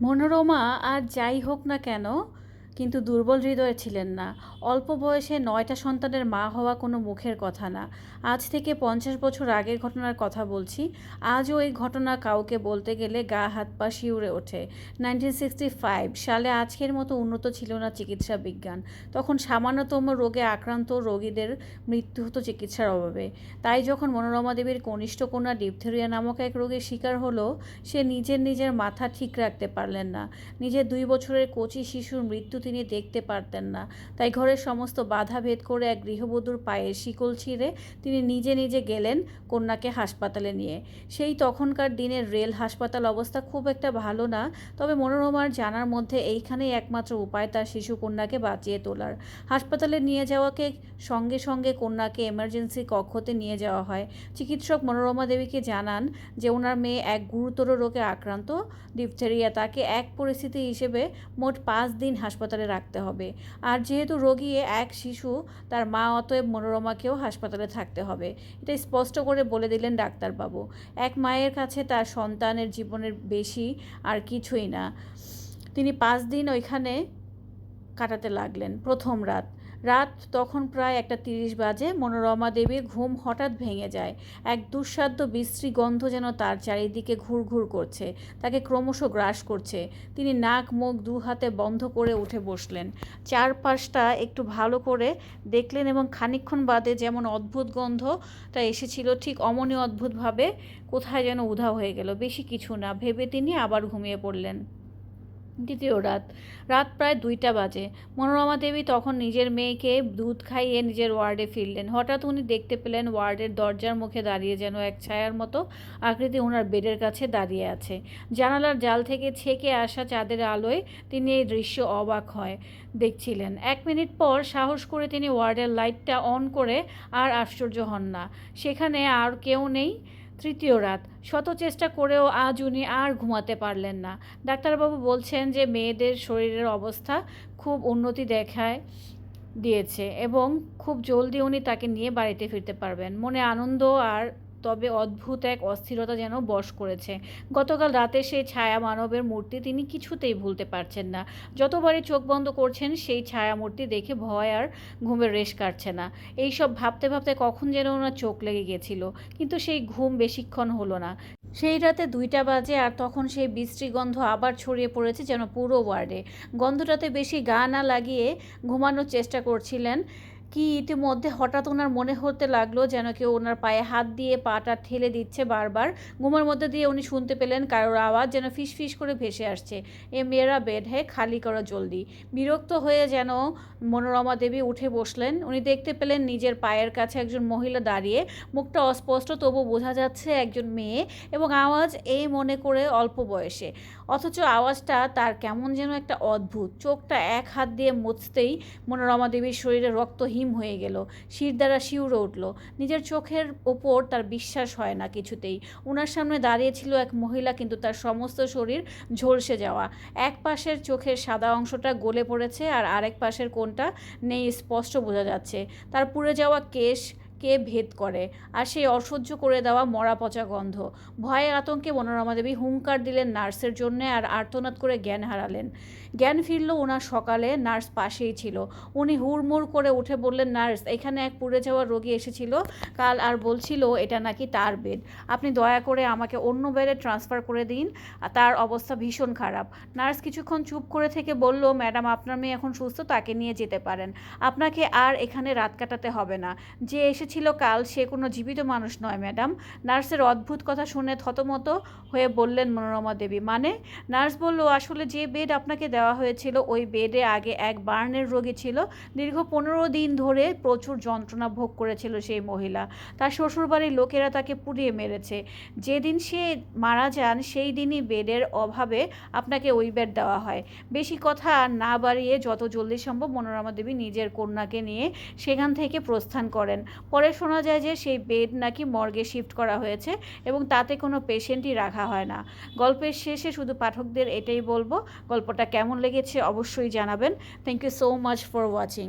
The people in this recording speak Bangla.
মনোরমা আর যাই হোক না কেন কিন্তু দুর্বল হৃদয়ে ছিলেন না। অল্প বয়সে নয়টা সন্তানের মা হওয়া কোনো মুখের কথা না। আজ থেকে পঞ্চাশ বছর আগের ঘটনার কথা বলছি। আজও এই ঘটনা কাউকে বলতে গেলে গা, হাত পা শিউরে ওঠে। নাইনটিন সিক্সটি ফাইভ সালে আজকের মতো উন্নত ছিল না চিকিৎসা বিজ্ঞান। তখন সামান্যতম রোগে আক্রান্ত রোগীদের মৃত্যু হতো চিকিৎসার অভাবে। তাই যখন মনোরমা দেবীর কনিষ্ঠ কন্যা ডিপথেরিয়া নামক এক রোগের শিকার হলো, সে নিজের নিজের মাথা ঠিক রাখতে পারলেন না। নিজের দুই বছরের কচি শিশুর মৃত্যু তিনি দেখতে পারতেন না। তাই ঘরের সমস্ত বাধা ভেদ করে এক গৃহবধূর পায়ের শিকল ছিঁড়ে তিনি নিজে নিজে গেলেন কন্যাকে হাসপাতালে নিয়ে। সেই তখনকার দিনের রেল হাসপাতাল অবস্থা খুব একটা ভালো না, তবে মনোরমার জানার মধ্যে এইখানেই একমাত্র উপায় তার শিশু কন্যাকে বাঁচিয়ে তোলার। হাসপাতালে নিয়ে যাওয়াকে সঙ্গে সঙ্গে কন্যাকে এমার্জেন্সি কক্ষতে নিয়ে যাওয়া হয়। চিকিৎসক মনোরমা দেবীকে জানান যে ওনার মেয়ে এক গুরুতর রোগে আক্রান্ত। ডিপথেরিয়া তাকে এক পরিস্থিতি হিসেবে মোট পাঁচ দিন হাসপাতালে রাখতে হবে। আর যেহেতু রোগী এক শিশু, তার মা অতএব মনোরমাকেও হাসপাতালে থাকতে হবে। এটা স্পষ্ট করে বলে দিলেন ডাক্তারবাবু। এক মায়ের কাছে তার সন্তানের জীবনের বেশি আর কিছুই না। তিনি পাঁচ দিন ওইখানে কাটাতে লাগলেন প্রথম রাত। রাত তখন প্রায় একটা তিরিশ বাজে। মনোরমা দেবীর ঘুম হঠাৎ ভেঙে যায়। এক দুঃসাধ্য, বিশ্রী গন্ধ যেন তার চারিদিকে ঘুরঘুর করছে। তাকে ক্রমশ গ্রাস করছে। তিনি নাক, মুখ দু হাতে বন্ধ করে উঠে বসলেন। চারপাশটা একটু ভালো করে দেখলেন এবং খানিক্ষণ বাদে যেমন অদ্ভুত গন্ধটা এসেছিল, ঠিক অমনি অদ্ভুতভাবে কোথায় যেন উধাও হয়ে গেল। বেশি কিছু না। ভেবে তিনি আবার ঘুমিয়ে পড়লেন। দ্বিতীয় রাত। রাত প্রায় দুইটা বাজে। মনোরমা দেবী তখন নিজের মেয়েকে দুধ খাইয়ে নিজের ওয়ার্ডে ফিরলেন। হঠাৎ উনি দেখতে পেলেন ওয়ার্ডের দরজার মুখে দাঁড়িয়ে যেন এক ছায়ার মতো আকৃতি ওনার বেডের কাছে দাঁড়িয়ে আছে। জানালার জাল থেকে ছেকে আসা চাঁদের আলোয় তিনি এই দৃশ্য অবাক হয়, দেখছিলেন। এক মিনিট পর সাহস করে তিনি ওয়ার্ডের লাইটটা অন করে আর আশ্চর্য হন না। সেখানে আর কেউ নেই। তৃতীয় রাত। শত চেষ্টা করেও আজ উনি আর ঘুমাতে পারলেন না। ডাক্তারবাবু বলছেন যে মেয়েদের শরীরের অবস্থা খুব উন্নতি দেখায় দিয়েছে এবং খুব জলদি উনি তাকে নিয়ে বাড়িতে ফিরতে পারবেন। মনে আনন্দ আর তবে অদ্ভুত এক অস্থিরতা যেন বশ করেছে। গতকাল রাতে সেই ছায়া মানবের মূর্তি তিনি কিছুতেই ভুলতে পারছেন না। যতবারই চোখ বন্ধ করছেন, সেই ছায়া মূর্তি দেখে ভয় আর ঘুমের রেশ কাটছে না। এই সব ভাবতে ভাবতে কখন যেন ওনার চোখ লেগে গেছিল, কিন্তু সেই ঘুম বেশিক্ষণ হলো না। সেই রাতে দুইটা বাজে আর তখন সেই বিশ্রী গন্ধ আবার ছড়িয়ে পড়েছে যেন পুরো ওয়ার্ডে। গন্ধটাতে বেশি গা না লাগিয়ে ঘুমানোর চেষ্টা করছিলেন কি ইতিমধ্যে হঠাৎ ওনার মনে হতে লাগল যেন কেউ ওনার পায়ে হাত দিয়ে পাটা ঠেলে দিচ্ছে বারবার? ঘুমের মধ্যে দিয়ে উনি শুনতে পেলেন কারোর আওয়াজ যেন ফিস ফিস করে ভেসে আসছে। এ মেয়েরা বেড হে খালি করো জলদি। বিরক্ত হয়ে যেন মনোরমা দেবী উঠে বসলেন। উনি দেখতে পেলেন নিজের পায়ের কাছে একজন মহিলা দাঁড়িয়ে। মুখটা অস্পষ্ট তবু বোঝা যাচ্ছে একজন মেয়ে এবং আওয়াজ এই মনে করে অল্প বয়সে। অথচ আওয়াজটা তার কেমন যেন একটা অদ্ভুত। চোখটা এক হাত দিয়ে মুছতেই মনোরমা দেবীর শরীরে রক্ত হিম হয়ে গেল, শির দ্বারা শিউরে উঠল। নিজের চোখের ওপর তার বিশ্বাস হয় না কিছুতেই। ওনার সামনে দাঁড়িয়ে ছিল এক মহিলা, কিন্তু তার সমস্ত শরীর ঝলসে যাওয়া। এক পাশের চোখের সাদা অংশটা গলে পড়েছে আর আরেক পাশের কোনটা নেই, স্পষ্ট বোঝা যাচ্ছে। তার পুড়ে যাওয়া কেশ কে ভেদ করে? আর সেই অসহ্য করে দেওয়া মরা পচা গন্ধ। ভয়ে আতঙ্কে মনোরমা দেবী হুঙ্কার দিলেন নার্সের জন্যে আর আর্তনাদ করে জ্ঞান হারালেন। জ্ঞান ফিরল ওনার সকালে, নার্স পাশেই ছিল। উনি হুড়মুড় করে উঠে বললেন, নার্স, এখানে এক পুড়ে যাওয়া রোগী এসেছিল। কাল আর বলছিল, এটা নাকি তার বেড। আপনি দয়া করে আমাকে অন্য বেডে ট্রান্সফার করে দিন। তার অবস্থা ভীষণ খারাপ। নার্স কিছুক্ষণ চুপ করে থেকে বলল, ম্যাডাম, আপনার মেয়ে এখন সুস্থ, তাকে নিয়ে যেতে পারেন। আপনাকে আর এখানে রাত কাটাতে হবে না। যে এসেছিল কাল, সে কোনো জীবিত মানুষ নয়, ম্যাডাম। নার্সের অদ্ভুত কথা শুনে থতমত হয়ে বললেন মনোরমা দেবী মানে? নার্স বলল, আসলে যে বেড আপনাকে দেওয়া হয়েছিল, ওই বেডে আগে এক বার্নের রোগী ছিল। দীর্ঘ পনেরো দিন ধরে প্রচুর যন্ত্রণা ভোগ করেছিল সেই মহিলা। তার শ্বশুরবাড়ির লোকেরা তাকে পুড়িয়ে মেরেছে। যেদিন সে মারা যান, সেই দিনই বেডের অভাবে আপনাকে ওই বেড দেওয়া হয়। বেশি কথা না বাড়িয়ে যত জলদি সম্ভব মনোরমা দেবী নিজের কন্যাকে নিয়ে সেখান থেকে প্রস্থান করেন। পরে শোনা যায় যে সেই বেড নাকি মর্গে শিফট করা হয়েছে এবং তাতে কোনো পেশেন্টই রাখা হয় না। গল্পের শেষে শুধু পাঠকদের এটাই বলব, গল্পটা কেমন লেগেছে অবশ্যই জানাবেন। Thank you so much for watching